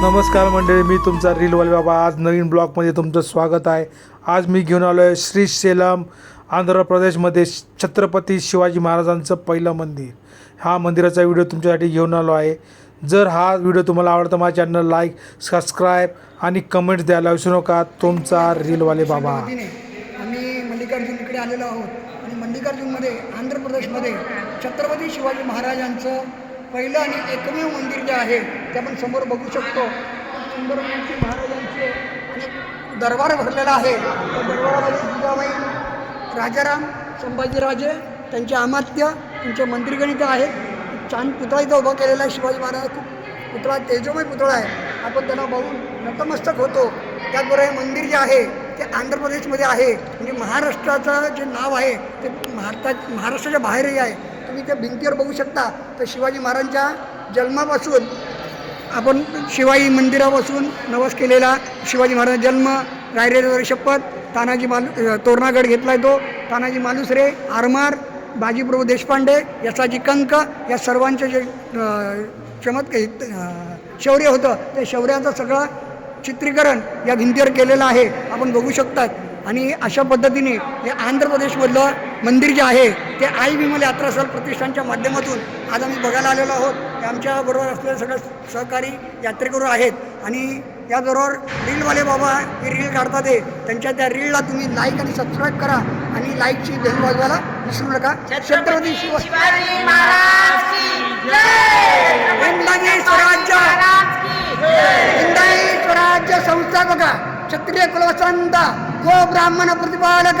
नमस्कार मंडळी मी तुमचा रीलवाल बाबा. आज नवीन ब्लॉगमध्ये तुमचं स्वागत आहे. आज मी घेऊन आलो आहे श्रीशैलम आंध्र प्रदेशमध्ये छत्रपती शिवाजी महाराजांचं पहिलं मंदिर. हा मंदिराचा व्हिडिओ तुमच्यासाठी घेऊन आलो आहे. जर हा व्हिडिओ तुम्हाला आवडता माझ्या चॅनल लाईक सबस्क्राईब आणि कमेंट्स द्यायला विसरू नका. तुमचा रीलवाले बाबा. आम्ही मल्लिकार्जुन इकडे आलेलो आहोत. आणि मल्लिकार्जुनमध्ये आंध्र प्रदेशमध्ये छत्रपती शिवाजी महाराजांचं पहिलं आणि एकमेव मंदिर जे आहे ते आपण समोर बघू शकतो. खूप सुंदर मूर्ती आणि दरबार भरलेला आहे. त्या दरबारामध्ये जिजाबाई राजाराम संभाजीराजे त्यांचे अमात्य त्यांचे मंत्रीगणित आहेत. छान पुतळा इथं उभा केलेला आहे शिवाजी महाराज. खूप पुतळा तेजोमय पुतळा आहे. आपण त्यांना बघून नतमस्तक होतो. त्याचबरोबर हे मंदिर जे आहे ते आंध्र प्रदेशमध्ये आहे. म्हणजे महाराष्ट्राचं जे नाव आहे ते भारतात महाराष्ट्राच्या बाहेरही आहे. तुम्ही त्या भिंतीवर बघू शकता. तर शिवाजी महाराजांच्या जन्मापासून आपण शिवाई मंदिरापासून नवस केलेला शिवाजी महाराज जन्म रायरेवर शपथ तानाजी मालू तोरणागड घेतला आहे तो. तानाजी मालुसरे आरमार बाजीप्रभू देशपांडे यसाजी कंक या सर्वांचे जे चमत्क शौर्य होतं. ते शौर्याचं सगळं चित्रीकरण या भिंतीवर केलेलं आहे. आपण बघू शकतात. आणि अशा पद्धतीने हे आंध्र प्रदेशमधलं मंदिर जे आहे ते आई विमल यात्रा स्थळ प्रतिष्ठानच्या माध्यमातून आज आम्ही बघायला आलेलो आहोत. आमच्याबरोबर असलेले सगळे सहकारी यात्रेकरू आहेत आणि याबरोबर रीलवाले बाबा हे रील काढतात ते. त्यांच्या त्या रीलला तुम्ही लाईक आणि सबस्क्राईब करा आणि लाईकची बेल वाजवायला विसरू नका. छत्रपती शिवाजी स्वराज्य! हिंदाई स्वराज्य संस्थापक क्षत्रिय कुलवसंत गो ब्राह्मण प्रतिपालक